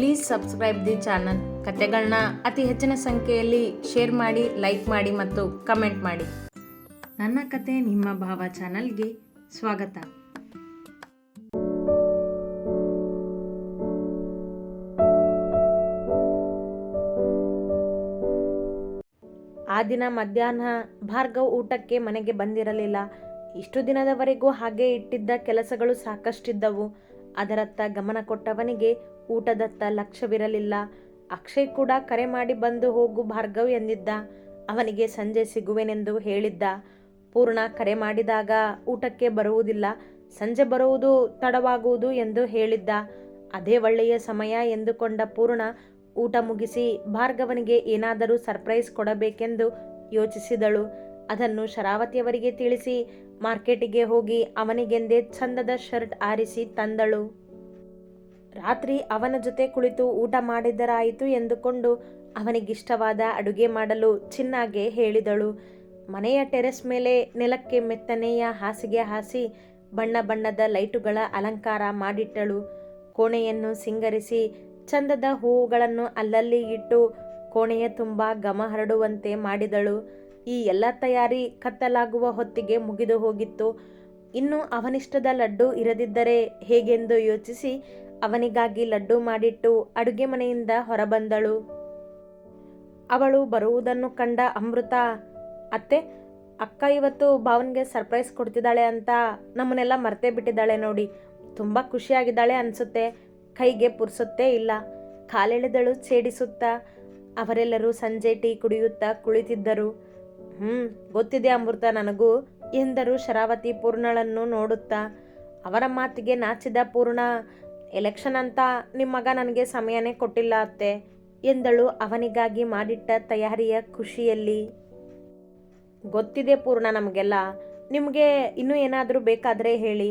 Please subscribe the channel ಕತೆಗಳನ್ನ ಅತಿ ಹೆಚ್ಚಿನ ಸಂಖ್ಯೆಯಲ್ಲಿ ಶೇರ್ ಮಾಡಿ ಲೈಕ್ ಮಾಡಿ ಮತ್ತು ಕಮೆಂಟ್ ಮಾಡಿ. ನನ್ನ ಕತೆ ನಿಮ್ಮ ಭಾವ ಚಾನಲ್ಗೆ ಸ್ವಾಗತ. ಆ ದಿನ ಮಧ್ಯಾಹ್ನ ಭಾರ್ಗವ್ ಊಟಕ್ಕೆ ಮನೆಗೆ ಬಂದಿರಲಿಲ್ಲ. ಇಷ್ಟು ದಿನದವರೆಗೂ ಹಾಗೆ ಇಟ್ಟಿದ್ದ ಕೆಲಸಗಳು ಸಾಕಷ್ಟಿದ್ದವು. ಅದರತ್ತ ಗಮನ ಕೊಟ್ಟವನಿಗೆ ಊಟದತ್ತ ಲಕ್ಷ್ಯವಿರಲಿಲ್ಲ ಅಕ್ಷಯ್ ಕೂಡ ಕರೆ ಮಾಡಿ ಬಂದು ಹೋಗು ಭಾರ್ಗವ್ ಎಂದಿದ್ದ. ಅವನಿಗೆ ಸಂಜೆ ಸಿಗುವೆನೆಂದು ಹೇಳಿದ್ದ. ಪೂರ್ಣ ಕರೆ ಮಾಡಿದಾಗ ಊಟಕ್ಕೆ ಬರುವುದಿಲ್ಲ. ಸಂಜೆ ಬರುವುದು ತಡವಾಗುವುದು ಎಂದು ಹೇಳಿದ್ದ. ಅದೇ ಒಳ್ಳೆಯ ಸಮಯ ಎಂದುಕೊಂಡ ಪೂರ್ಣ ಊಟ ಮುಗಿಸಿ ಭಾರ್ಗವನಿಗೆ ಏನಾದರೂ ಸರ್ಪ್ರೈಸ್ ಕೊಡಬೇಕೆಂದು ಯೋಚಿಸಿದಳು. ಅದನ್ನು ಶರಾವತಿಯವರಿಗೆ ತಿಳಿಸಿ ಮಾರ್ಕೆಟಿಗೆ ಹೋಗಿ ಅವನಿಗೆಂದೇ ಚಂದದ ಶರ್ಟ್ ಆರಿಸಿ ತಂದಳು. ರಾತ್ರಿ ಅವನ ಜೊತೆ ಕುಳಿತು ಊಟ ಮಾಡಿದರಾಯಿತು ಎಂದುಕೊಂಡು ಅವನಿಗಿಷ್ಟವಾದ ಅಡುಗೆ ಮಾಡಲು ಚಿನ್ನಾಗೆ ಹೇಳಿದಳು. ಮನೆಯ ಟೆರೆಸ್ ಮೇಲೆ ನೆಲಕ್ಕೆ ಮೆತ್ತನೆಯ ಹಾಸಿಗೆ ಹಾಸಿ ಬಣ್ಣ ಬಣ್ಣದ ಲೈಟುಗಳ ಅಲಂಕಾರ ಮಾಡಿಟ್ಟಳು. ಕೋಣೆಯನ್ನು ಸಿಂಗರಿಸಿ ಚಂದದ ಹೂವುಗಳನ್ನು ಅಲ್ಲಲ್ಲಿ ಇಟ್ಟು ಕೋಣೆಯ ತುಂಬ ಗಮ ಹರಡುವಂತೆ ಮಾಡಿದಳು. ಈ ಎಲ್ಲ ತಯಾರಿ ಕತ್ತಲಾಗುವ ಹೊತ್ತಿಗೆ ಮುಗಿದು ಹೋಗಿತ್ತು. ಇನ್ನು ಅವನಿಷ್ಟದ ಲಡ್ಡು ಇರದಿದ್ದರೆ ಹೇಗೆಂದು ಯೋಚಿಸಿ ಅವನಿಗಾಗಿ ಲಡ್ಡು ಮಾಡಿಟ್ಟು ಅಡುಗೆ ಮನೆಯಿಂದ ಹೊರಬಂದಳು. ಅವಳು ಬರುವುದನ್ನು ಕಂಡ ಅಮೃತ, ಅತ್ತೆ, ಅಕ್ಕ ಇವತ್ತು ಭಾವನ್ಗೆ ಸರ್ಪ್ರೈಸ್ ಕೊಡ್ತಿದ್ದಾಳೆ ಅಂತ ನಮ್ಮನ್ನೆಲ್ಲ ಮರ್ತೇ ಬಿಟ್ಟಿದ್ದಾಳೆ ನೋಡಿ. ತುಂಬ ಖುಷಿಯಾಗಿದ್ದಾಳೆ ಅನಿಸುತ್ತೆ. ಕೈಗೆ ಪುರ್ಸುತ್ತೇ ಇಲ್ಲ. ಕಾಲೆಳೆದಳು ಛೇಡಿಸುತ್ತಾ, ಅವರೆಲ್ಲರೂ ಸಂಜೆ ಟೀ ಕುಡಿಯುತ್ತಾ ಕುಳಿತಿದ್ದರು. ಹ್ಞೂ ಗೊತ್ತಿದೆ ಅಮೃತ ನನಗೂ, ಎಂದರು ಶರಾವತಿ ಪೂರ್ಣಳನ್ನು ನೋಡುತ್ತಾ. ಅವರ ಮಾತಿಗೆ ನಾಚಿದ ಪೂರ್ಣ ಎಲೆಕ್ಷನ್ ಅಂತ ನಿಮ್ಮ ಮಗ ನನಗೆ ಸಮಯನೇ ಕೊಟ್ಟಿಲ್ಲ ಅತ್ತೆ, ಎಂದಳು ಅವನಿಗಾಗಿ ಮಾಡಿಟ್ಟ ತಯಾರಿಯ ಖುಷಿಯಲ್ಲಿ. ಗೊತ್ತಿದೆ ಪೂರ್ಣ ನಮಗೆಲ್ಲ, ನಿಮಗೆ ಇನ್ನೂ ಏನಾದರೂ ಬೇಕಾದರೆ ಹೇಳಿ,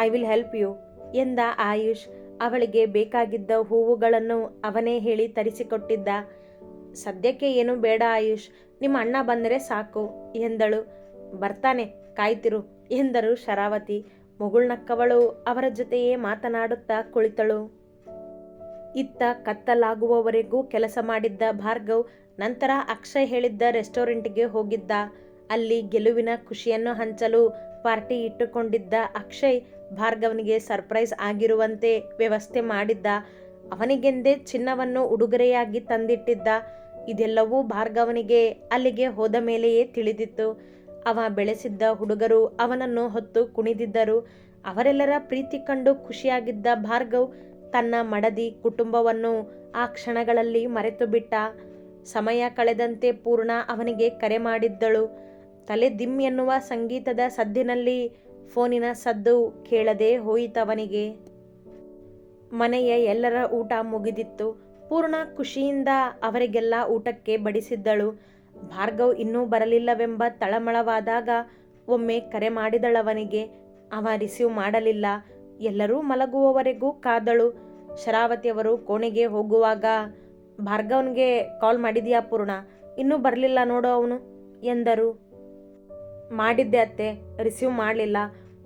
ಐ ವಿಲ್ ಹೆಲ್ಪ್ ಯು, ಎಂದ ಆಯುಷ್, ಅವಳಿಗೆ ಬೇಕಾಗಿದ್ದ ಹೂವುಗಳನ್ನು ಅವನೇ ಹೇಳಿ ತರಿಸಿಕೊಟ್ಟಿದ್ದ. ಸದ್ಯಕ್ಕೆ ಏನೂ ಬೇಡ ಆಯುಷ್, ನಿಮ್ಮ ಅಣ್ಣ ಬಂದರೆ ಸಾಕು, ಎಂದಳು. ಬರ್ತಾನೆ, ಕಾಯ್ತಿರು, ಎಂದರು ಶರಾವತಿ. ಮುಗುಳ್ನಕ್ಕವಳು ಅವರ ಜೊತೆಯೇ ಮಾತನಾಡುತ್ತಾ ಕುಳಿತಳು. ಇತ್ತ ಕತ್ತಲಾಗುವವರೆಗೂ ಕೆಲಸ ಮಾಡಿದ್ದ ಭಾರ್ಗವ್ ನಂತರ ಅಕ್ಷಯ್ ಹೇಳಿದ್ದ ರೆಸ್ಟೋರೆಂಟ್ಗೆ ಹೋಗಿದ್ದ. ಅಲ್ಲಿ ಗೆಲುವಿನ ಖುಷಿಯನ್ನು ಹಂಚಲು ಪಾರ್ಟಿ ಇಟ್ಟುಕೊಂಡಿದ್ದ ಅಕ್ಷಯ್ ಭಾರ್ಗವನಿಗೆ ಸರ್ಪ್ರೈಸ್ ಆಗಿರುವಂತೆ ವ್ಯವಸ್ಥೆ ಮಾಡಿದ್ದ. ಅವನಿಗೆಂದೇ ಚಿನ್ನವನ್ನು ಉಡುಗೊರೆಯಾಗಿ ತಂದಿಟ್ಟಿದ್ದ. ಇದೆಲ್ಲವೂ ಭಾರ್ಗವನಿಗೆ ಅಲ್ಲಿಗೆ ಹೋದ ಮೇಲೆಯೇ ತಿಳಿದಿತ್ತು. ಅವ ಬೆಳೆಸಿದ್ದ ಹುಡುಗರು ಅವನನ್ನು ಹೊತ್ತು ಕುಣಿದಿದ್ದರು. ಅವರೆಲ್ಲರ ಪ್ರೀತಿ ಕಂಡು ಖುಷಿಯಾಗಿದ್ದ ಭಾರ್ಗವ್ ತನ್ನ ಮಡದಿ ಕುಟುಂಬವನ್ನು ಆ ಕ್ಷಣಗಳಲ್ಲಿ ಮರೆತು ಬಿಟ್ಟ ಸಮಯ ಕಳೆದಂತೆ ಪೂರ್ಣ ಅವನಿಗೆ ಕರೆ ಮಾಡಿದ್ದಳು. ತಲೆ ದಿಮ್ ಎನ್ನುವ ಸಂಗೀತದ ಸದ್ದಿನಲ್ಲಿ ಫೋನಿನ ಸದ್ದು ಕೇಳದೆ ಹೋಯಿತವನಿಗೆ. ಮನೆಯ ಎಲ್ಲರ ಊಟ ಮುಗಿದಿತ್ತು. ಪೂರ್ಣ ಖುಷಿಯಿಂದ ಅವರಿಗೆಲ್ಲ ಊಟಕ್ಕೆ ಬಡಿಸಿದ್ದಳು. ಭಾರ್ಗವ್ ಇನ್ನೂ ಬರಲಿಲ್ಲವೆಂಬ ತಳಮಳವಾದಾಗ ಒಮ್ಮೆ ಕರೆ ಮಾಡಿದಳವನಿಗೆ, ಅವ ರಿಸೀವ್ ಮಾಡಲಿಲ್ಲ. ಎಲ್ಲರೂ ಮಲಗುವವರೆಗೂ ಕಾದಳು. ಶರಾವತಿಯವರು ಕೋಣೆಗೆ ಹೋಗುವಾಗ, ಭಾರ್ಗವನ್ಗೆ ಕಾಲ್ ಮಾಡಿದ್ಯಾ ಪೂರ್ಣ? ಇನ್ನೂ ಬರಲಿಲ್ಲ ನೋಡು ಅವನು, ಎಂದರು. ಮಾಡಿದ್ದೆ ಅತ್ತೆ, ರಿಸೀವ್ ಮಾಡಲಿಲ್ಲ.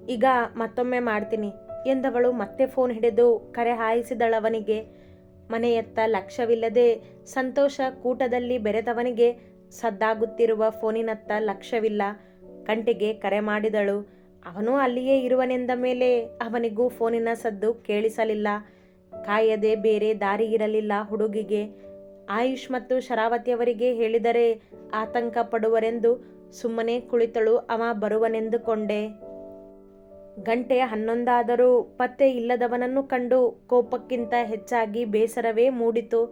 ಈಗ ಮತ್ತೊಮ್ಮೆ ಮಾಡ್ತೀನಿ, ಎಂದವಳು ಮತ್ತೆ ಫೋನ್ ಹಿಡಿದು ಕರೆ ಹಾಯಿಸಿದಳವನಿಗೆ. ಮನೆಯತ್ತ ಲಕ್ಷ್ಯವಿಲ್ಲದೆ ಸಂತೋಷ ಕೂಟದಲ್ಲಿ ಬೆರೆತವನಿಗೆ ಸದ್ದಾಗುತ್ತಿರುವ ಫೋನಿನತ್ತ ಲಕ್ಷ್ಯವಿಲ್ಲ ಕಂಟಿಗೆ ಕರೆ ಮಾಡಿದಳು. ಅವನು ಅಲ್ಲಿಯೇ ಇರುವನೆಂದ ಮೇಲೆ ಅವನಿಗೂ ಫೋನಿನ ಸದ್ದು ಕೇಳಿಸಲಿಲ್ಲ. ಕಾಯದೆ ಬೇರೆ ದಾರಿ ಇರಲಿಲ್ಲ ಹುಡುಗಿಗೆ. ಆಯುಷ್ ಮತ್ತು ಶರಾವತಿಯವರಿಗೆ ಹೇಳಿದರೆ ಆತಂಕ ಪಡುವರೆಂದು ಸುಮ್ಮನೆ ಕುಳಿತಳು ಅವ ಬರುವನೆಂದುಕೊಂಡೆ. ಗಂಟೆ ಹನ್ನೊಂದಾದರೂ ಪತ್ತೆ ಇಲ್ಲದವನನ್ನು ಕಂಡು ಕೋಪಕ್ಕಿಂತ ಹೆಚ್ಚಾಗಿ ಬೇಸರವೇ ಮೂಡಿತು.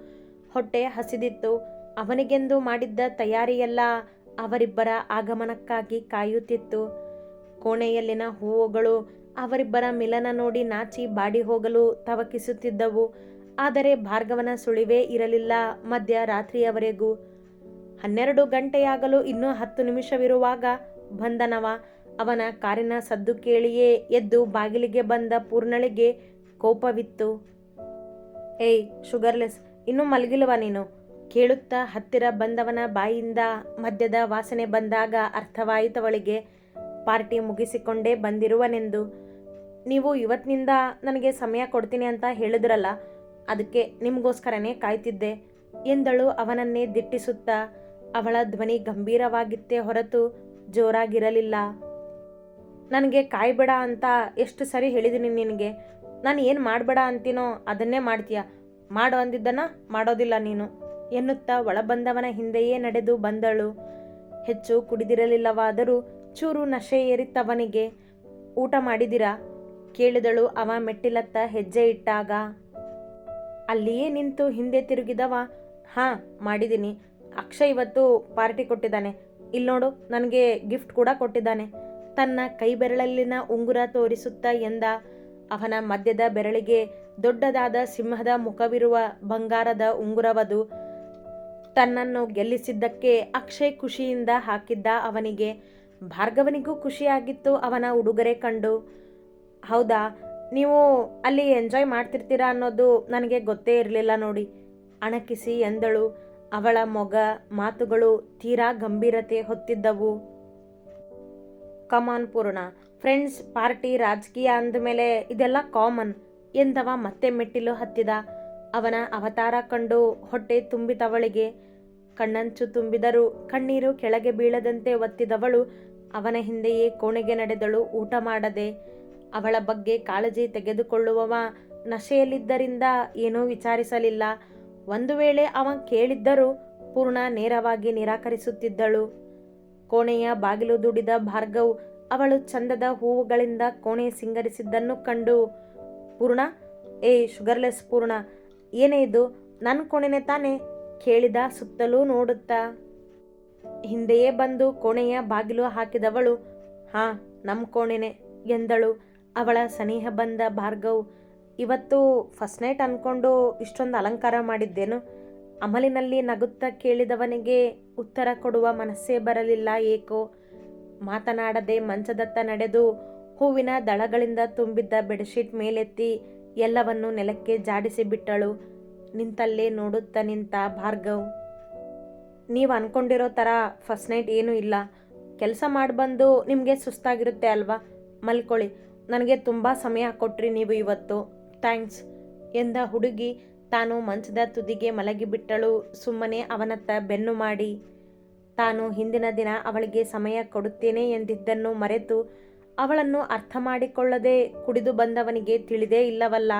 ಹೊಟ್ಟೆ ಹಸಿದಿತ್ತು. ಅವನಿಗೆಂದು ಮಾಡಿದ್ದ ತಯಾರಿಯೆಲ್ಲ ಅವರಿಬ್ಬರ ಆಗಮನಕ್ಕಾಗಿ ಕಾಯುತ್ತಿತ್ತು. ಕೋಣೆಯಲ್ಲಿನ ಹೂವುಗಳು ಅವರಿಬ್ಬರ ಮಿಲನ ನೋಡಿ ನಾಚಿ ಬಾಡಿ ಹೋಗಲು ತವಕಿಸುತ್ತಿದ್ದವು. ಆದರೆ ಭಾರ್ಗವನ ಸುಳಿವೇ ಇರಲಿಲ್ಲ ಮಧ್ಯರಾತ್ರಿಯವರೆಗೂ ಹನ್ನೆರಡು ಗಂಟೆಯಾಗಲು ಇನ್ನೂ ಹತ್ತು ನಿಮಿಷವಿರುವಾಗ ಬಂದನವ. ಅವನ ಕಾರಿನ ಸದ್ದು ಕೇಳಿಯೇ ಎದ್ದು ಬಾಗಿಲಿಗೆ ಬಂದ ಪೂರ್ಣಳಿಗೆ ಕೋಪವಿತ್ತು. ಏಯ್ ಶುಗರ್ಲೆಸ್ ಇನ್ನೂ ಮಲಗಿಲ್ವಾ ನೀನು? ಕೇಳುತ್ತಾ ಹತ್ತಿರ ಬಂದವನ ಬಾಯಿಂದ ಮದ್ಯದ ವಾಸನೆ ಬಂದಾಗ ಅರ್ಥವಾಯಿತವಳಿಗೆ, ಪಾರ್ಟಿ ಮುಗಿಸಿಕೊಂಡೇ ಬಂದಿರುವನೆಂದು. ನೀವು ಇವತ್ತಿನಿಂದ ನನಗೆ ಸಮಯ ಕೊಡ್ತೀನಿ ಅಂತ ಹೇಳಿದ್ರಲ್ಲ, ಅದಕ್ಕೆ ನಿಮಗೋಸ್ಕರನೇ ಕಾಯ್ತಿದ್ದೆ, ಎಂದಳು ಅವನನ್ನೇ ದಿಟ್ಟಿಸುತ್ತಾ. ಅವಳ ಧ್ವನಿ ಗಂಭೀರವಾಗಿತ್ತೇ ಹೊರತು ಜೋರಾಗಿರಲಿಲ್ಲ. ನನಗೆ ಕಾಯ್ಬೇಡ ಅಂತ ಎಷ್ಟು ಸರಿ ಹೇಳಿದ್ದೀನಿ ನಿನಗೆ, ನಾನು ಏನು ಮಾಡಬೇಡ ಅಂತೀನೋ ಅದನ್ನೇ ಮಾಡ್ತೀಯ. ಮಾಡು ಅಂದಿದ್ದನ್ನ ಮಾಡೋದಿಲ್ಲ ನೀನು. ಎನ್ನುತ್ತಾ ಒಳಬಂದವನ ಹಿಂದೆಯೇ ನಡೆದು ಬಂದಳು. ಹೆಚ್ಚು ಕುಡಿದಿರಲಿಲ್ಲವಾದರೂ ಚೂರು ನಶೆ ಏರಿತ್ತವನಿಗೆ, ಊಟ ಮಾಡಿದಿರಾ? ಕೇಳಿದಳು ಅವ ಮೆಟ್ಟಿಲತ್ತ ಹೆಜ್ಜೆ ಇಟ್ಟಾಗ. ಅಲ್ಲಿಯೇ ನಿಂತು ಹಿಂದೆ ತಿರುಗಿದವ? ಹಾಂ ಮಾಡಿದ್ದೀನಿ ಅಕ್ಷಯ್ ಇವತ್ತು ಪಾರ್ಟಿ ಕೊಟ್ಟಿದ್ದಾನೆ. ಇಲ್ಲಿ ನೋಡು, ನನಗೆ ಗಿಫ್ಟ್ ಕೂಡ ಕೊಟ್ಟಿದ್ದಾನೆ. ತನ್ನ ಕೈ ಬೆರಳಲ್ಲಿನ ಉಂಗುರ ತೋರಿಸುತ್ತಾ ಎಂದ ಅವನ ಮಧ್ಯದ ಬೆರಳಿಗೆ ದೊಡ್ಡದಾದ ಸಿಂಹದ ಮುಖವಿರುವ ಬಂಗಾರದ ಉಂಗುರವದು ತನ್ನನ್ನು ಗೆಲ್ಲಿಸಿದ್ದಕ್ಕೆ ಅಕ್ಷಯ್ ಖುಷಿಯಿಂದ ಹಾಕಿದ್ದ ಅವನಿಗೆ ಭಾರ್ಗವನಿಗೂ ಖುಷಿಯಾಗಿತ್ತು ಅವನ ಉಡುಗೊರೆ ಕಂಡು. ಹೌದಾ? ನೀವು ಅಲ್ಲಿ ಎಂಜಾಯ್ ಮಾಡ್ತಿರ್ತೀರಾ ಅನ್ನೋದು ನನಗೆ ಗೊತ್ತೇ ಇರಲಿಲ್ಲ ನೋಡಿ. ಅಣಕಿಸಿ ಎಂದಳು. ಅವಳ ಮೊಗ ಮಾತುಗಳು ತೀರಾ ಗಂಭೀರತೆ ಹೊತ್ತಿದ್ದವು. ಕಮಾನ್ ಪೂರ್ಣ. ಫ್ರೆಂಡ್ಸ್, ಪಾರ್ಟಿ ರಾಜಕೀಯ ಅಂದಮೇಲೆ ಇದೆಲ್ಲ ಕಾಮನ್. ಎಂದವ ಮತ್ತೆ ಮೆಟ್ಟಿಲು ಹತ್ತಿದ. ಅವನ ಅವತಾರ ಕಂಡು ಹೊಟ್ಟೆ ತುಂಬಿದವಳಿಗೆ. ಕಣ್ಣಂಚು ತುಂಬಿದರು ಕಣ್ಣೀರು ಕೆಳಗೆ ಬೀಳದಂತೆ ಒತ್ತಿದವಳು ಅವನ ಹಿಂದೆಯೇ ಕೋಣೆಗೆ ನಡೆದಳು ಊಟ ಮಾಡದೆ. ಅವಳ ಬಗ್ಗೆ ಕಾಳಜಿ ತೆಗೆದುಕೊಳ್ಳುವವ ನಶೆಯಲ್ಲಿದ್ದರಿಂದ ಏನೂ ವಿಚಾರಿಸಲಿಲ್ಲ. ಒಂದು ವೇಳೆ ಅವ ಕೇಳಿದ್ದರೂ ಪೂರ್ಣ ನೇರವಾಗಿ ನಿರಾಕರಿಸುತ್ತಿದ್ದಳು. ಕೋಣೆಯ ಬಾಗಿಲು ದುಡಿದ ಭಾರ್ಗವ್ ಅವಳು ಚಂದದ ಹೂವುಗಳಿಂದ ಕೋಣೆ ಸಿಂಗರಿಸಿದ್ದನ್ನು ಕಂಡು, ಪೂರ್ಣ? ಏ, ಶುಗರ್ಲೆಸ್ ಪೂರ್ಣ ಏನೇ ಇದು ನನ್ನ ಕೋಣೆನೆ ತಾನೇ ಕೇಳಿದ, ಸುತ್ತಲೂ ನೋಡುತ್ತಾ. ಹಿಂದೆಯೇ ಬಂದು ಕೋಣೆಯ ಬಾಗಿಲು ಹಾಕಿದವಳು. ಹಾ ನಮ್ಮ ಕೋಣೆನೆ, ಎಂದಳು. ಅವಳ ಸನಿಹ ಬಂದ ಭಾರ್ಗವ್, ಇವತ್ತು ಫಸ್ಟ್ ನೈಟ್ ಅಂದ್ಕೊಂಡು ಇಷ್ಟೊಂದು ಅಲಂಕಾರ ಮಾಡಿದ್ದೇನು? ಅಮಲಿನಲ್ಲಿ ನಗುತ್ತಾ ಕೇಳಿದವನಿಗೆ ಉತ್ತರ ಕೊಡುವ ಮನಸ್ಸೇ ಬರಲಿಲ್ಲ ಏಕೋ. ಮಾತನಾಡದೆ ಮಂಚದತ್ತ ನಡೆದು ಹೂವಿನ ದಳಗಳಿಂದ ತುಂಬಿದ್ದ ಬೆಡ್ಶೀಟ್ ಮೇಲೆತ್ತಿ ಎಲ್ಲವನ್ನು ನೆಲಕ್ಕೆ ಜಾಡಿಸಿ ಬಿಟ್ಟಳು. ನಿಂತಲ್ಲೇ ನೋಡುತ್ತಾ ನಿಂತ ಭಾರ್ಗವ್. ನೀವು ಅನ್ಕೊಂಡಿರೋ ಥರ ಫಸ್ಟ್ ನೈಟ್ ಏನೂ ಇಲ್ಲ. ಕೆಲಸ ಮಾಡಿ ಬಂದು ನಿಮಗೆ ಸುಸ್ತಾಗಿರುತ್ತೆ ಅಲ್ವಾ? ಮಲ್ಕೊಳ್ಳಿ. ನನಗೆ ತುಂಬ ಸಮಯ ಕೊಟ್ರಿ ನೀವು ಇವತ್ತು. ಥ್ಯಾಂಕ್ಸ್. ಎಂದ ಹುಡುಗಿ ತಾನು ಮಂಚದ ತುದಿಗೆ ಮಲಗಿಬಿಟ್ಟಳು ಸುಮ್ಮನೆ ಅವನತ್ತ ಬೆನ್ನು ಮಾಡಿ. ತಾನು ಹಿಂದಿನ ದಿನ ಅವಳಿಗೆ ಸಮಯ ಕೊಡುತ್ತೇನೆ ಎಂದಿದ್ದನ್ನು ಮರೆತು ಅವಳನ್ನು ಅರ್ಥ ಮಾಡಿಕೊಳ್ಳದೆ ಕುಡಿದು ಬಂದವನಿಗೆ ತಿಳಿದೇ ಇಲ್ಲವಲ್ಲ.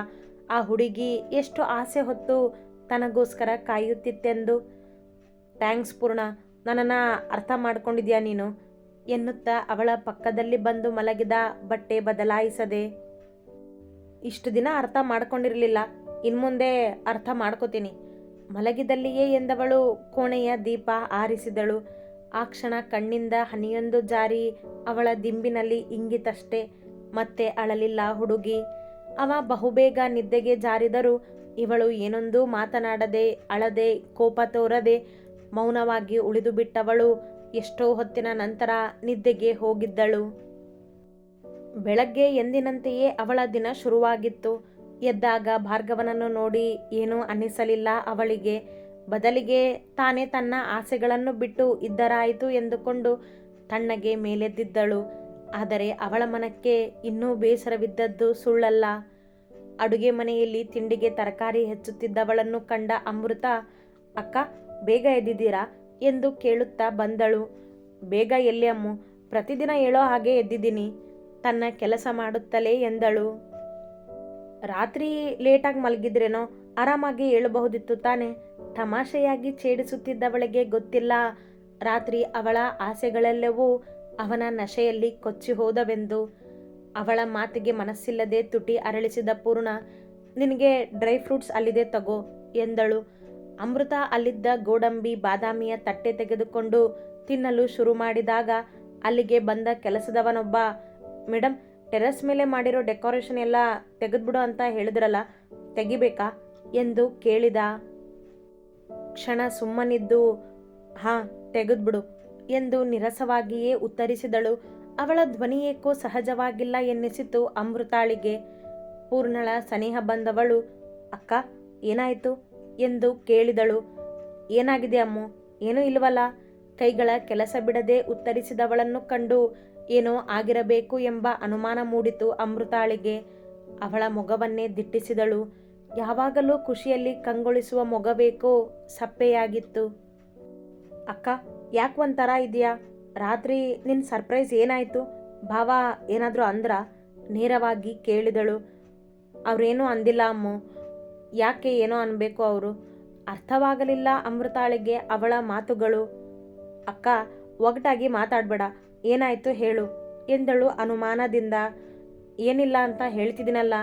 ಆ ಹುಡುಗಿ ಎಷ್ಟು ಆಸೆ ಹೊತ್ತು ತನಗೋಸ್ಕರ ಕಾಯುತ್ತಿತ್ತೆಂದು. ಥ್ಯಾಂಕ್ಸ್ ಪೂರ್ಣ, ನನ್ನನ್ನು ಅರ್ಥ ಮಾಡ್ಕೊಂಡಿದ್ಯಾ ನೀನು? ಎನ್ನುತ್ತಾ ಅವಳ ಪಕ್ಕದಲ್ಲಿ ಬಂದು ಮಲಗಿದ ಬಟ್ಟೆ ಬದಲಾಯಿಸದೆ. ಇಷ್ಟು ದಿನ ಅರ್ಥ ಮಾಡ್ಕೊಂಡಿರಲಿಲ್ಲ, ಇನ್ಮುಂದೆ ಅರ್ಥ ಮಾಡ್ಕೋತೀನಿ. ಮಲಗಿದಲ್ಲಿಯೇ ಎಂದವಳು ಕೋಣೆಯ ದೀಪ ಆರಿಸಿದಳು. ಆ ಕ್ಷಣ ಕಣ್ಣಿಂದ ಹನಿಯೊಂದು ಜಾರಿ ಅವಳ ದಿಂಬಿನಲ್ಲಿ ಇಂಗಿತಷ್ಟೇ, ಮತ್ತೆ ಅಳಲಿಲ್ಲ ಹುಡುಗಿ. ಅವ ಬಹುಬೇಗ ನಿದ್ದೆಗೆ ಜಾರಿದರೂ ಇವಳು ಏನೊಂದು ಮಾತನಾಡದೆ, ಅಳದೆ, ಕೋಪ ತೋರದೆ ಮೌನವಾಗಿ ಉಳಿದು ಬಿಟ್ಟವಳು. ಎಷ್ಟೋ ಹೊತ್ತಿನ ನಂತರ ನಿದ್ದೆಗೆ ಹೋಗಿದ್ದಳು. ಬೆಳಗ್ಗೆ ಎಂದಿನಂತೆಯೇ ಅವಳ ದಿನ ಶುರುವಾಗಿತ್ತು. ಎದ್ದಾಗ ಭಾರ್ಗವನನ್ನು ನೋಡಿ ಏನೂ ಅನ್ನಿಸಲಿಲ್ಲ ಅವಳಿಗೆ. ಬದಲಿಗೆ ತಾನೇ ತನ್ನ ಆಸೆಗಳನ್ನು ಬಿಟ್ಟು ಇದ್ದರಾಯಿತು ಎಂದುಕೊಂಡು ತಣ್ಣಗೆ ಮೇಲೆದ್ದಿದ್ದಳು ಆದರೆ ಅವಳ ಮನಕ್ಕೆ ಇನ್ನೂ ಬೇಸರವಿದ್ದದ್ದು ಸುಳ್ಳಲ್ಲ. ಅಡುಗೆ ಮನೆಯಲ್ಲಿ ತಿಂಡಿಗೆ ತರಕಾರಿ ಹೆಚ್ಚುತ್ತಿದ್ದವಳನ್ನು ಕಂಡ ಅಮೃತ, ಅಕ್ಕ, ಬೇಗ ಎದ್ದಿದ್ದೀರಾ? ಎಂದು ಕೇಳುತ್ತಾ ಬಂದಳು. ಬೇಗ ಎಲ್ಲಿ ಅಮ್ಮು? ಪ್ರತಿದಿನ ಹೇಳೋ ಹಾಗೆ ಎದ್ದಿದ್ದೀನಿ. ತನ್ನ ಕೆಲಸ ಮಾಡುತ್ತಲೇ ಎಂದಳು. ರಾತ್ರಿ ಲೇಟಾಗಿ ಮಲಗಿದ್ರೇನೋ? ಆರಾಮಾಗಿ ಹೇಳಬಹುದಿತ್ತು ತಾನೆ. ತಮಾಷೆಯಾಗಿ ಛೇಡಿಸುತ್ತಿದ್ದವಳಿಗೆ ಗೊತ್ತಿಲ್ಲ. ರಾತ್ರಿ ಅವಳ ಆಸೆಗಳೆಲ್ಲವೂ ಅವನ ನಶೆಯಲ್ಲಿ ಕೊಚ್ಚಿ ಹೋದವೆಂದು. ಅವಳ ಮಾತಿಗೆ ಮನಸ್ಸಿಲ್ಲದೆ ತುಟಿ ಅರಳಿಸಿದ ಪೂರ್ಣ, ನಿನಗೆ ಡ್ರೈ ಫ್ರೂಟ್ಸ್ ಅಲ್ಲಿದೆ ತಗೋ ಎಂದಳು. ಅಮೃತ ಅಲ್ಲಿದ್ದ ಗೋಡಂಬಿ ಬಾದಾಮಿಯ ತಟ್ಟೆ ತೆಗೆದುಕೊಂಡು ತಿನ್ನಲು ಶುರು ಮಾಡಿದಾಗ ಅಲ್ಲಿಗೆ ಬಂದ ಕೆಲಸದವನೊಬ್ಬ ಮೇಡಮ್ ಟೆರೆಸ್ ಮೇಲೆ ಮಾಡಿರೋ ಡೆಕೋರೇಷನ್ ಎಲ್ಲ ತೆಗೆದ್ಬಿಡು ಅಂತ ಹೇಳಿದ್ರಲ್ಲ, ತೆಗಿಬೇಕಾ? ಎಂದು ಕೇಳಿದ. ಕ್ಷಣ ಸುಮ್ಮನಿದ್ದು, ಹಾ, ತೆಗೆದ್ಬಿಡು ಎಂದು ನಿರಸವಾಗಿಯೇ ಉತ್ತರಿಸಿದಳು. ಅವಳ ಧ್ವನಿ ಏಕೋ ಸಹಜವಾಗಿಲ್ಲ ಎನ್ನಿಸಿತು ಅಮೃತಾಳಿಗೆ. ಪೂರ್ಣಳ ಸನಿಹ ಬಂದವಳು, ಅಕ್ಕ, ಏನಾಯಿತು? ಎಂದು ಕೇಳಿದಳು. ಏನಾಗಿದೆ ಅಮ್ಮು? ಏನೂ ಇಲ್ವಲ್ಲ? ಕೈಗಳ ಕೆಲಸ ಬಿಡದೆ ಉತ್ತರಿಸಿದವಳನ್ನು ಕಂಡು ಏನೋ ಆಗಿರಬೇಕು ಎಂಬ ಅನುಮಾನ ಮೂಡಿತು ಅಮೃತಾಳಿಗೆ. ಅವಳ ಮೊಗವನ್ನೇ ದಿಟ್ಟಿಸಿದಳು. ಯಾವಾಗಲೂ ಖುಷಿಯಲ್ಲಿ ಕಂಗೊಳಿಸುವ ಮೊಗಬೇಕೋ ಸಪ್ಪೆಯಾಗಿತ್ತು. ಅಕ್ಕ, ಯಾಕೆ ಒಂಥರ ಇದೆಯಾ ರಾತ್ರಿ ನಿನ್ನ ಸರ್ಪ್ರೈಸ್ ಏನಾಯಿತು? ಭಾವ ಏನಾದರೂ ಅಂದ್ರ? ನೇರವಾಗಿ ಕೇಳಿದಳು. ಅವರೇನೂ ಅಂದಿಲ್ಲ ಅಮ್ಮು. ಯಾಕೆ ಏನೋ ಅನ್ಬೇಕು ಅವರು. ಅರ್ಥವಾಗಲಿಲ್ಲ ಅಮೃತಾಳಿಗೆ ಅವಳ ಮಾತುಗಳು. ಅಕ್ಕ, ಒಗಟಾಗಿ ಮಾತಾಡಬೇಡ. ಏನಾಯಿತು ಹೇಳು ಎಂದಳು ಅನುಮಾನದಿಂದ. ಏನಿಲ್ಲ ಅಂತ ಹೇಳ್ತಿದ್ದೀನಲ್ಲ.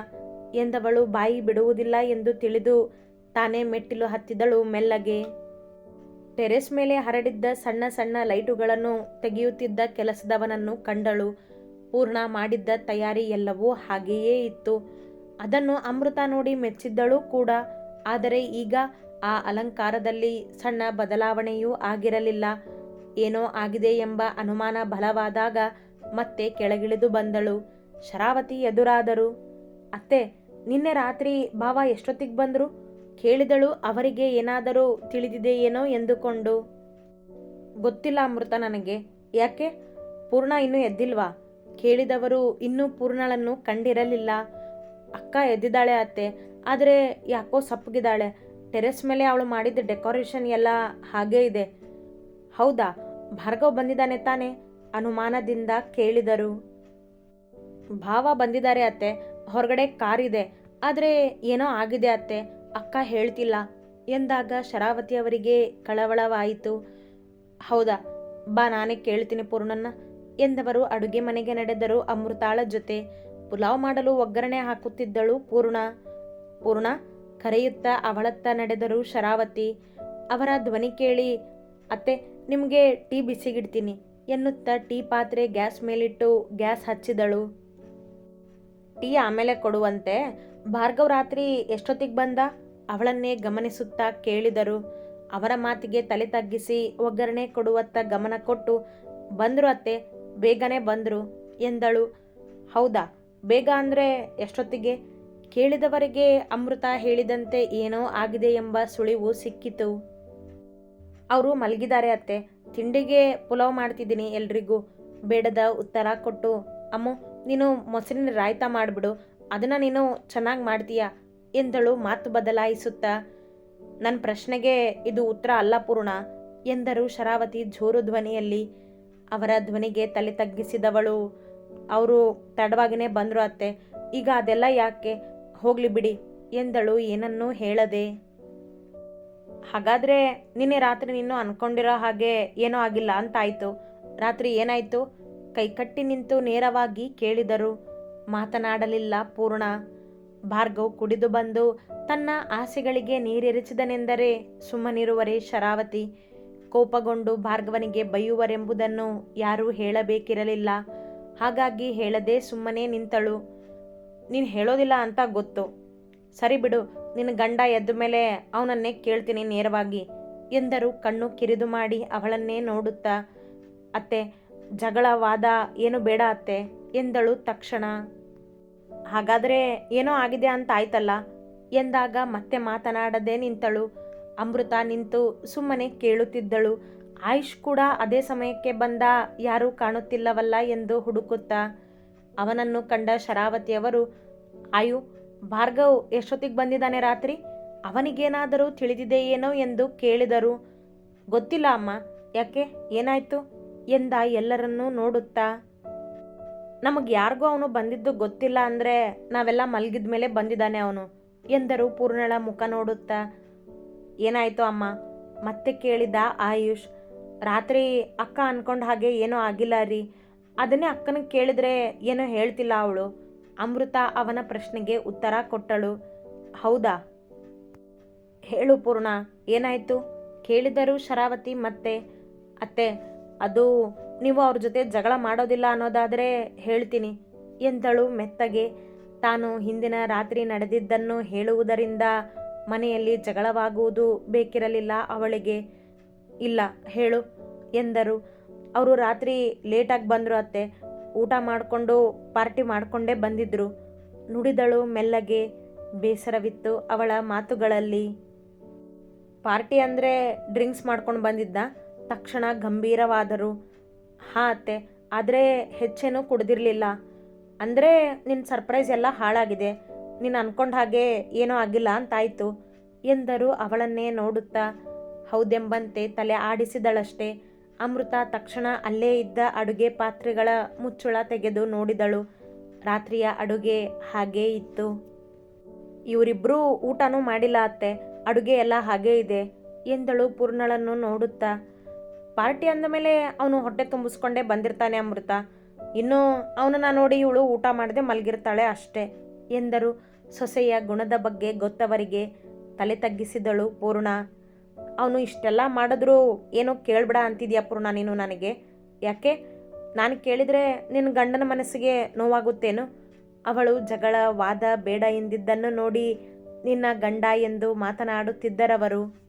ಎಂದವಳು ಬಾಯಿ ಬಿಡುವುದಿಲ್ಲ ಎಂದು ತಿಳಿದು ತಾನೇ ಮೆಟ್ಟಿಲು ಹತ್ತಿದಳು ಮೆಲ್ಲಗೆ. ಟೆರೆಸ್ ಮೇಲೆ ಹರಡಿದ್ದ ಸಣ್ಣ ಸಣ್ಣ ಲೈಟುಗಳನ್ನು ತೆಗೆಯುತ್ತಿದ್ದ ಕೆಲಸದವನನ್ನು ಕಂಡಳು. ಪೂರ್ಣ ಮಾಡಿದ್ದ ತಯಾರಿ ಎಲ್ಲವೂ ಹಾಗೆಯೇ ಇತ್ತು. ಅದನ್ನು ಅಮೃತ ನೋಡಿ ಮೆಚ್ಚಿದ್ದಳು ಕೂಡ. ಆದರೆ ಈಗ ಆ ಅಲಂಕಾರದಲ್ಲಿ ಸಣ್ಣ ಬದಲಾವಣೆಯೂ ಆಗಿರಲಿಲ್ಲ. ಏನೋ ಆಗಿದೆ ಎಂಬ ಅನುಮಾನ ಬಲವಾದಾಗ ಮತ್ತೆ ಕೆಳಗಿಳಿದು ಬಂದಳು. ಶರಾವತಿ ಎದುರಾದರು. ಅತ್ತೆ, ನಿನ್ನೆ ರಾತ್ರಿ ಭಾವ ಎಷ್ಟೊತ್ತಿಗೆ ಬಂದರು? ಕೇಳಿದಳು, ಅವರಿಗೆ ಏನಾದರೂ ತಿಳಿದಿದೆಯೇನೋ ಎಂದುಕೊಂಡು. ಗೊತ್ತಿಲ್ಲ ಅಮೃತ ನನಗೆ. ಯಾಕೆ? ಪೂರ್ಣ ಇನ್ನೂ ಎದ್ದಿಲ್ವಾ? ಕೇಳಿದವರು ಇನ್ನೂ ಪೂರ್ಣಳನ್ನು ಕಂಡಿರಲಿಲ್ಲ. ಅಕ್ಕ ಎದ್ದಿದ್ದಾಳೆ ಅತ್ತೆ, ಆದರೆ ಯಾಕೋ ಸಪ್ಪಗಿದ್ದಾಳೆ. ಟೆರೆಸ್ ಮೇಲೆ ಅವಳು ಮಾಡಿದ ಡೆಕೋರೇಷನ್ ಎಲ್ಲ ಹಾಗೇ ಇದೆ. ಹೌದಾ? ಭಾರ್ಗವ್ ಬಂದಿದ್ದಾನೆ ತಾನೆ? ಅನುಮಾನದಿಂದ ಕೇಳಿದರು. ಭಾವ ಬಂದಿದ್ದಾರೆ ಅತ್ತೆ ಹೊರಗಡೆ ಕಾರ್ ಇದೆ. ಆದರೆ ಏನೋ ಆಗಿದೆ ಅತ್ತೆ. ಅಕ್ಕ ಹೇಳ್ತಿಲ್ಲ. ಎಂದಾಗ ಶರಾವತಿ ಅವರಿಗೆ ಕಳವಳವಾಯಿತು. ಹೌದಾ? ಬಾ, ನಾನೇ ಕೇಳ್ತೀನಿ ಪೂರ್ಣನ್ನ. ಎಂದವರು ಅಡುಗೆ ಮನೆಗೆ ನಡೆದರು ಅಮೃತಾಳ ಜೊತೆ. ಪುಲಾವ್ ಮಾಡಲು ಒಗ್ಗರಣೆ ಹಾಕುತ್ತಿದ್ದಳು ಪೂರ್ಣ. ಪೂರ್ಣ, ಕರೆಯುತ್ತಾ ಅವಳತ್ತ ನಡೆದರು ಶರಾವತಿ. ಅವರ ಧ್ವನಿ ಕೇಳಿ, ಅತ್ತೆ, ನಿಮಗೆ ಟೀ ಬಿಸಿಗಿಡ್ತೀನಿ ಎನ್ನುತ್ತಾ ಟೀ ಪಾತ್ರೆ ಗ್ಯಾಸ್ ಮೇಲಿಟ್ಟು ಗ್ಯಾಸ್ ಹಚ್ಚಿದಳು. ಟೀ ಆಮೇಲೆ ಕೊಡುವಂತೆ. ಭಾರ್ಗವ್ ರಾತ್ರಿ ಎಷ್ಟೊತ್ತಿಗೆ ಬಂದ? ಅವಳನ್ನೇ ಗಮನಿಸುತ್ತಾ ಕೇಳಿದರು. ಅವರ ಮಾತಿಗೆ ತಲೆ ತಗ್ಗಿಸಿ ಒಗ್ಗರಣೆ ಕೊಡುವತ್ತ ಗಮನ ಕೊಟ್ಟು, ಬಂದರು ಅತ್ತೆ, ಬೇಗನೆ ಬಂದರು ಎಂದಳು. ಹೌದಾ? ಬೇಗ ಅಂದರೆ ಎಷ್ಟೊತ್ತಿಗೆ? ಕೇಳಿದವರಿಗೆ ಅಮೃತ ಹೇಳಿದಂತೆ ಏನೋ ಆಗಿದೆ ಎಂಬ ಸುಳಿವು ಸಿಕ್ಕಿತು. ಅವರು ಮಲಗಿದ್ದಾರೆ ಅತ್ತೆ. ತಿಂಡಿಗೆ ಪುಲಾವ್ ಮಾಡ್ತಿದ್ದೀನಿ ಎಲ್ರಿಗೂ. ಬೇಡದ ಉತ್ತರ ಕೊಟ್ಟು. ಅಮ್ಮು ನೀನು ಮೊಸರಿನ ರಾಯ್ತ ಮಾಡಿಬಿಡು, ಅದನ್ನು ನೀನು ಚೆನ್ನಾಗಿ ಮಾಡ್ತೀಯ? ಎಂದಳು ಮಾತು ಬದಲಾಯಿಸುತ್ತಾ. ನನ್ನ ಪ್ರಶ್ನೆಗೆ ಇದು ಉತ್ತರ ಅಲ್ಲ ಪೂರ್ಣ, ಎಂದರು ಶರಾವತಿ ಜೋರು ಧ್ವನಿಯಲ್ಲಿ. ಅವರ ಧ್ವನಿಗೆ ತಲೆ ತಗ್ಗಿಸಿದವಳು. ಅವರು ತಡವಾಗಿನೇ ಬಂದರು ಅತ್ತೆ, ಈಗ ಅದೆಲ್ಲ ಯಾಕೆ? ಹೋಗ್ಲಿ ಬಿಡಿ, ಎಂದಳು ಏನನ್ನೂ ಹೇಳದೆ. ಹಾಗಾದರೆ ನಿನ್ನೆ ರಾತ್ರಿ ನೀನು ಅನ್ಕೊಂಡಿರೋ ಹಾಗೆ ಏನೂ ಆಗಿಲ್ಲ ಅಂತಾಯ್ತು ರಾತ್ರಿ ಏನಾಯ್ತು? ಕೈಕಟ್ಟಿ ನಿಂತು ನೇರವಾಗಿ ಕೇಳಿದರು, ಮಾತನಾಡಲಿಲ್ಲ ಪೂರ್ಣ. ಭಾರ್ಗವ್ ಕುಡಿದು ಬಂದು ತನ್ನ ಆಸೆಗಳಿಗೆ ನೀರೆರಿಸಿದನೆಂದರೆ ಸುಮ್ಮನಿರುವರೆ ಶರಾವತಿ. ಕೋಪಗೊಂಡು ಭಾರ್ಗವನಿಗೆ ಬೈಯುವರೆಂಬುದನ್ನು ಯಾರೂ ಹೇಳಬೇಕಿರಲಿಲ್ಲ. ಹಾಗಾಗಿ ಹೇಳದೆ ಸುಮ್ಮನೆ ನಿಂತಳು. ನೀನು ಹೇಳೋದಿಲ್ಲ ಅಂತ ಗೊತ್ತು. ಸರಿ ಬಿಡು ನಿನ್ನ ಗಂಡ ಎದ್ದ ಮೇಲೆ ಅವನನ್ನೇ ಕೇಳ್ತೀನಿ ನೇರವಾಗಿ ಎಂದರು ಕಣ್ಣು ಕಿರಿದು ಮಾಡಿ ಅವಳನ್ನೇ ನೋಡುತ್ತಾ. ಅತ್ತೆ ಜಗಳ ವಾದ ಏನು ಬೇಡ ಅತ್ತೆ, ಎಂದಳು ತಕ್ಷಣ. ಹಾಗಾದರೆ ಏನೋ ಆಗಿದೆ ಅಂತ ಆಯ್ತಲ್ಲ? ಎಂದಾಗ ಮತ್ತೆ ಮಾತನಾಡದೆ ನಿಂತಳು. ಅಮೃತ ನಿಂತು ಸುಮ್ಮನೆ ಕೇಳುತ್ತಿದ್ದಳು. ಆಯುಷ್ ಕೂಡ ಅದೇ ಸಮಯಕ್ಕೆ ಬಂದ ಯಾರೂ ಕಾಣುತ್ತಿಲ್ಲವಲ್ಲ ಎಂದು ಹುಡುಕುತ್ತಾ, ಅವನನ್ನು ಕಂಡ ಶರಾವತಿಯವರು, ಆಯು, ಭಾರ್ಗವ್ ಎಷ್ಟೊತ್ತಿಗೆ ಬಂದಿದ್ದಾನೆ ರಾತ್ರಿ? ಅವನಿಗೇನಾದರೂ ತಿಳಿದಿದೆಯೇನೋ ಎಂದು ಕೇಳಿದರು. ಗೊತ್ತಿಲ್ಲ ಅಮ್ಮ, ಯಾಕೆ? ಏನಾಯ್ತು? ಎಂದ ಎಲ್ಲರನ್ನೂ ನೋಡುತ್ತಾ? ನಮಗೆ ಯಾರಿಗೂ ಅವನು ಬಂದಿದ್ದು ಗೊತ್ತಿಲ್ಲ ಅಂದರೆ ನಾವೆಲ್ಲ ಮಲಗಿದ ಮೇಲೆ ಬಂದಿದ್ದಾನೆ ಅವನು, ಎಂದರು ಪೂರ್ಣಳ ಮುಖ ನೋಡುತ್ತಾ. ಏನಾಯಿತು ಅಮ್ಮ? ಮತ್ತೆ ಕೇಳಿದ ಆಯುಷ್. ರಾತ್ರಿ ಅಕ್ಕ ಅನ್ಕೊಂಡ ಹಾಗೆ ಏನೂ ಆಗಿಲ್ಲ ರೀ. ಅದನ್ನೇ ಅಕ್ಕನಿಗೆ ಕೇಳಿದ್ರೆ ಏನೋ ಹೇಳ್ತಿಲ್ಲ ಅವಳು. ಅಮೃತ ಅವನ ಪ್ರಶ್ನೆಗೆ ಉತ್ತರ ಕೊಟ್ಟಳು. ಹೌದಾ? ಹೇಳು ಪೂರ್ಣ, ಏನಾಯ್ತು? ಕೇಳಿದರು ಶರಾವತಿ ಮತ್ತೆ, ಅತ್ತೆ ಅದು ನೀವು ಅವ್ರ ಜೊತೆ ಜಗಳ ಮಾಡೋದಿಲ್ಲ ಅನ್ನೋದಾದರೆ ಹೇಳ್ತೀನಿ. ಎಂದಳು ಮೆತ್ತಗೆ ತಾನು ಹಿಂದಿನ ರಾತ್ರಿ ನಡೆದಿದ್ದನ್ನು ಹೇಳುವುದರಿಂದ ಮನೆಯಲ್ಲಿ ಜಗಳವಾಗುವುದು ಬೇಕಿರಲಿಲ್ಲ ಅವಳಿಗೆ. ಇಲ್ಲ, ಹೇಳು, ಎಂದರು. ಅವರು ರಾತ್ರಿ ಲೇಟಾಗಿ ಬಂದರು ಅತ್ತೆ. ಊಟ ಮಾಡಿಕೊಂಡು ಪಾರ್ಟಿ ಮಾಡಿಕೊಂಡೇ ಬಂದಿದ್ದರು ನುಡಿದಳು ಮೆಲ್ಲಗೆ ಬೇಸರವಿತ್ತು ಅವಳ ಮಾತುಗಳಲ್ಲಿ. ಪಾರ್ಟಿ ಅಂದರೆ ಡ್ರಿಂಕ್ಸ್ ಮಾಡ್ಕೊಂಡು ಬಂದಿದ್ದ? ತಕ್ಷಣ ಗಂಭೀರವಾದರು. ಹಾಂ ಅತ್ತೆ, ಆದರೆ ಹೆಚ್ಚೇನೂ ಕುಡ್ದಿರಲಿಲ್ಲ. ಅಂದರೆ ನಿನ್ನ ಸರ್ಪ್ರೈಸ್ ಎಲ್ಲ ಹಾಳಾಗಿದೆ. ನೀನು ಅನ್ಕೊಂಡ ಹಾಗೆ ಏನೂ ಆಗಿಲ್ಲ ಅಂತಾಯಿತು ಎಂದರು ಅವಳನ್ನೇ ನೋಡುತ್ತಾ. ಹೌದೆಂಬಂತೆ ತಲೆ ಆಡಿಸಿದಳಷ್ಟೇ. ಅಮೃತ ತಕ್ಷಣ ಅಲ್ಲೇ ಇದ್ದ ಅಡುಗೆ ಪಾತ್ರೆಗಳ ಮುಚ್ಚುಳ ತೆಗೆದು ನೋಡಿದಳು. ರಾತ್ರಿಯ ಅಡುಗೆ ಹಾಗೇ ಇತ್ತು. ಇವರಿಬ್ಬರೂ ಊಟನೂ ಮಾಡಿಲ್ಲ ಅತ್ತೆ. ಅಡುಗೆ ಎಲ್ಲ ಹಾಗೇ ಇದೆ ಎಂದಳು ಪೂರ್ಣಳನ್ನು ನೋಡುತ್ತಾ. ಪಾರ್ಟಿ ಅಂದ ಮೇಲೆ ಅವನು ಹೊಟ್ಟೆ ತುಂಬಿಸ್ಕೊಂಡೇ ಬಂದಿರ್ತಾನೆ ಅಮೃತ. ಇನ್ನು ಅವನನ್ನ ನೋಡಿ ಇವಳು ಊಟ ಮಾಡದೆ ಮಲಗಿರ್ತಾಳೆ ಅಷ್ಟೇ ಎಂದರು. ಸೊಸೆಯ ಗುಣದ ಬಗ್ಗೆ ಗೊತ್ತವರಿಗೆ ತಲೆ ತಗ್ಗಿಸಿದಳು ಪೂರ್ಣ. ಅವನು ಇಷ್ಟೆಲ್ಲ ಮಾಡಿದ್ರೂ ಏನೋ ಕೇಳ್ಬೇಡ ಅಂತಿದ್ಯಾ ಪೂರ್ಣ ನೀನು ನನಗೆ? ಯಾಕೆ? ನಾನು ಕೇಳಿದರೆ ನಿನ್ನ ಗಂಡನ ಮನಸ್ಸಿಗೆ ನೋವಾಗುತ್ತೇನು? ಅವಳು ಜಗಳ, ವಾದ, ಬೇಡ ಎಂದಿದ್ದನ್ನು ನೋಡಿ ನಿನ್ನ ಗಂಡ ಎಂದು ಮಾತನಾಡುತ್ತಿದ್ದರವರು.